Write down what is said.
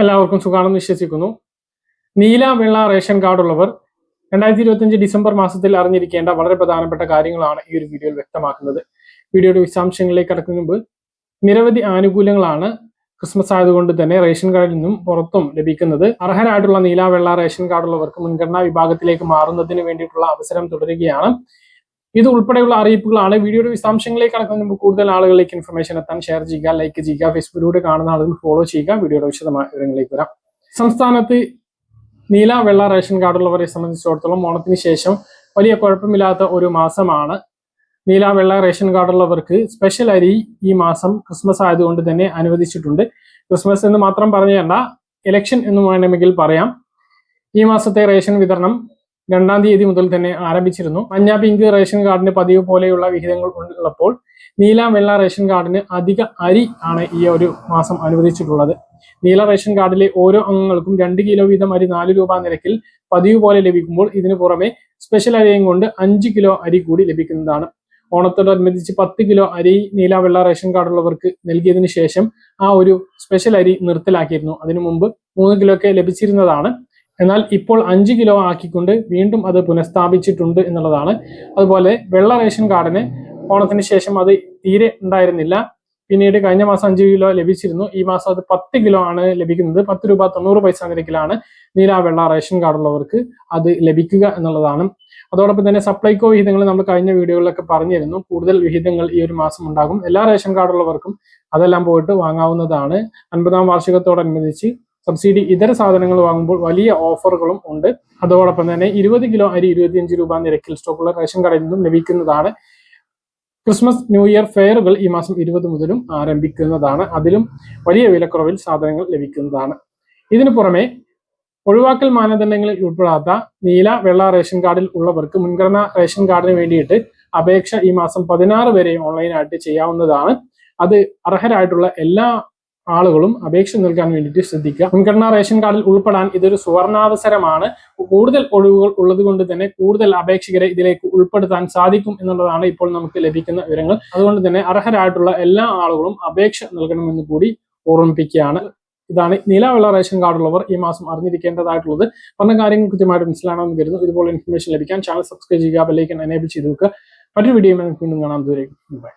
എല്ലാവർക്കും സുഖമാണെന്ന് വിശ്വസിക്കുന്നു. നീല വെള്ള റേഷൻ കാർഡ് ഉള്ളവർ രണ്ടായിരത്തി ഇരുപത്തിയഞ്ച് ഡിസംബർ മാസത്തിൽ അറിഞ്ഞിരിക്കേണ്ട വളരെ പ്രധാനപ്പെട്ട കാര്യങ്ങളാണ് ഈ ഒരു വീഡിയോയിൽ വ്യക്തമാക്കുന്നത്. വീഡിയോയുടെ വിശദാംശങ്ങളിലേക്ക് കടക്കുന്നതിന് മുമ്പ് നിരവധി ആനുകൂല്യങ്ങളാണ് ക്രിസ്മസ് ആയതുകൊണ്ട് തന്നെ റേഷൻ കാർഡിൽ നിന്നും പുറത്തും ലഭിക്കുന്നത്. അർഹരായിട്ടുള്ള നീല വെള്ള റേഷൻ കാർഡുള്ളവർക്ക് മുൻഗണനാ വിഭാഗത്തിലേക്ക് മാറുന്നതിന് വേണ്ടിയിട്ടുള്ള അവസരം തുടരുകയാണ്. ഇത് ഉൾപ്പെടെയുള്ള അറിയിപ്പുകളാണ്. വീഡിയോയുടെ വിശദാംശങ്ങളിലേക്ക് കടക്കുന്നതിന് മുമ്പ് കൂടുതൽ ആളുകളിലേക്ക് ഇൻഫർമേഷൻ എത്താൻ ഷെയർ ചെയ്യുക ലൈക്ക് ചെയ്യുക ഫേസ്ബുക്കിലൂടെ കാണുന്ന ആളുകൾ ഫോളോ ചെയ്യുക. വീഡിയോയുടെ വിശദമായ വിവരങ്ങളിലേക്ക് വരാം. സംസ്ഥാനത്ത് നീല വെള്ള റേഷൻ കാർഡുള്ളവരെ സംബന്ധിച്ചിടത്തോളം ഓണത്തിന് ശേഷം വലിയ കുഴപ്പമില്ലാത്ത ഒരു മാസമാണ്. നീല വെള്ള റേഷൻ കാർഡുള്ളവർക്ക് സ്പെഷ്യൽ അരി ഈ മാസം ക്രിസ്മസ് ആയതുകൊണ്ട് തന്നെ അനുവദിച്ചിട്ടുണ്ട്. ക്രിസ്മസ് എന്ന് മാത്രം പറഞ്ഞേണ്ട ഇലക്ഷൻ എന്ന് വേണമെങ്കിൽ പറയാം. ഈ മാസത്തെ റേഷൻ വിതരണം രണ്ടാം തീയതി മുതൽ തന്നെ ആരംഭിച്ചിരുന്നു. മഞ്ഞ പിങ്ക് റേഷൻ കാർഡിന് പതിവ് പോലെയുള്ള വിഹിതങ്ങൾ ഉള്ളപ്പോൾ നീല വെള്ള റേഷൻ കാർഡിന് അധിക അരി ആണ് ഈ ഒരു മാസം അനുവദിച്ചിട്ടുള്ളത്. നീല റേഷൻ കാർഡിലെ ഓരോ അംഗങ്ങൾക്കും രണ്ട് കിലോ വീതം അരി നാല് രൂപ നിരക്കിൽ പതിവ് പോലെ ലഭിക്കുമ്പോൾ ഇതിനു പുറമെ സ്പെഷ്യൽ അരിയും കൊണ്ട് അഞ്ച് കിലോ അരി കൂടി ലഭിക്കുന്നതാണ്. ഓണത്തോടനുബന്ധിച്ച് പത്ത് കിലോ അരി നീല വെള്ള റേഷൻ കാർഡുള്ളവർക്ക് നൽകിയതിനു ശേഷം ആ ഒരു സ്പെഷ്യൽ അരി നിർത്തലാക്കിയിരുന്നു. അതിനു മുമ്പ് മൂന്ന് കിലോ ഒക്കെ ലഭിച്ചിരുന്നതാണ്. എന്നാൽ ഇപ്പോൾ അഞ്ച് കിലോ ആക്കിക്കൊണ്ട് വീണ്ടും അത് പുനഃസ്ഥാപിച്ചിട്ടുണ്ട് എന്നുള്ളതാണ്. അതുപോലെ വെള്ള റേഷൻ കാർഡിന് ഓണത്തിന് ശേഷം അത് തീരെ ഉണ്ടായിരുന്നില്ല. പിന്നീട് കഴിഞ്ഞ മാസം അഞ്ച് കിലോ ലഭിച്ചിരുന്നു. ഈ മാസം അത് പത്ത് കിലോ ആണ് ലഭിക്കുന്നത്. പത്ത് രൂപ തൊണ്ണൂറ് പൈസ നിരക്കിലാണ് നീല വെള്ള റേഷൻ കാർഡുള്ളവർക്ക് അത് ലഭിക്കുക എന്നുള്ളതാണ്. അതോടൊപ്പം തന്നെ സപ്ലൈകോ വിഹിതങ്ങൾ നമ്മൾ കഴിഞ്ഞ വീഡിയോകളിലൊക്കെ പറഞ്ഞിരുന്നു. കൂടുതൽ വിഹിതങ്ങൾ ഈ ഒരു മാസം ഉണ്ടാകും. എല്ലാ റേഷൻ കാർഡുള്ളവർക്കും അതെല്ലാം പോയിട്ട് വാങ്ങാവുന്നതാണ്. അൻപതാം വാർഷികത്തോടനുബന്ധിച്ച് സബ്സിഡി ഇതര സാധനങ്ങൾ വാങ്ങുമ്പോൾ വലിയ ഓഫറുകളും ഉണ്ട്. അതോടൊപ്പം തന്നെ ഇരുപത് കിലോ അരി ഇരുപത്തിയഞ്ച് രൂപ നിരക്കിൽ സ്റ്റോക്കുള്ള റേഷൻ കടയിൽ നിന്നും ലഭിക്കുന്നതാണ്. ക്രിസ്മസ് ന്യൂ ഇയർ ഫെയറുകൾ ഈ മാസം ഇരുപത് മുതലും ആരംഭിക്കുന്നതാണ്. അതിലും വലിയ വിലക്കുറവിൽ സാധനങ്ങൾ ലഭിക്കുന്നതാണ്. ഇതിനു പുറമെ ഒഴിവാക്കൽ മാനദണ്ഡങ്ങളിൽ ഉൾപ്പെടാത്ത നീല വെള്ള റേഷൻ കാർഡിൽ ഉള്ളവർക്ക് മുൻഗണനാ റേഷൻ കാർഡിന് വേണ്ടിയിട്ട് അപേക്ഷ ഈ മാസം പതിനാറ് വരെയും ഓൺലൈനായിട്ട് ചെയ്യാവുന്നതാണ്. അത് അർഹരായിട്ടുള്ള എല്ലാ ആളുകളും അപേക്ഷ നൽകാൻ വേണ്ടിയിട്ട് ശ്രദ്ധിക്കുക. മുൻഗണനാ റേഷൻ കാർഡിൽ ഉൾപ്പെടാൻ ഇതൊരു സുവർണാവസരമാണ്. കൂടുതൽ ഒഴിവുകൾ ഉള്ളത് കൊണ്ട് തന്നെ കൂടുതൽ അപേക്ഷകരെ ഇതിലേക്ക് ഉൾപ്പെടുത്താൻ സാധിക്കും എന്നുള്ളതാണ് ഇപ്പോൾ നമുക്ക് ലഭിക്കുന്ന വിവരങ്ങൾ. അതുകൊണ്ട് തന്നെ അർഹരായിട്ടുള്ള എല്ലാ ആളുകളും അപേക്ഷ നൽകണമെന്ന് കൂടി ഓർമ്മിപ്പിക്കുകയാണ്. ഇതാണ് നിലവിലുള്ള റേഷൻ കാർഡുള്ളവർ ഈ മാസം അറിഞ്ഞിരിക്കേണ്ടതായിട്ടുള്ളത്. പറഞ്ഞ കാര്യങ്ങൾ കൃത്യമായിട്ട് മനസ്സിലാണെന്ന് കരുതുന്നു. ഇതുപോലെ ഇൻഫർമേഷൻ ലഭിക്കാൻ ചാനൽ സബ്സ്ക്രൈബ് ചെയ്യുക ബെല്ലൈക്കൻ എനേബിൾ ചെയ്ത് വെക്കുക. മറ്റൊരു വീഡിയോ വീണ്ടും കാണാം. ദൂരേക്ക് ബൈ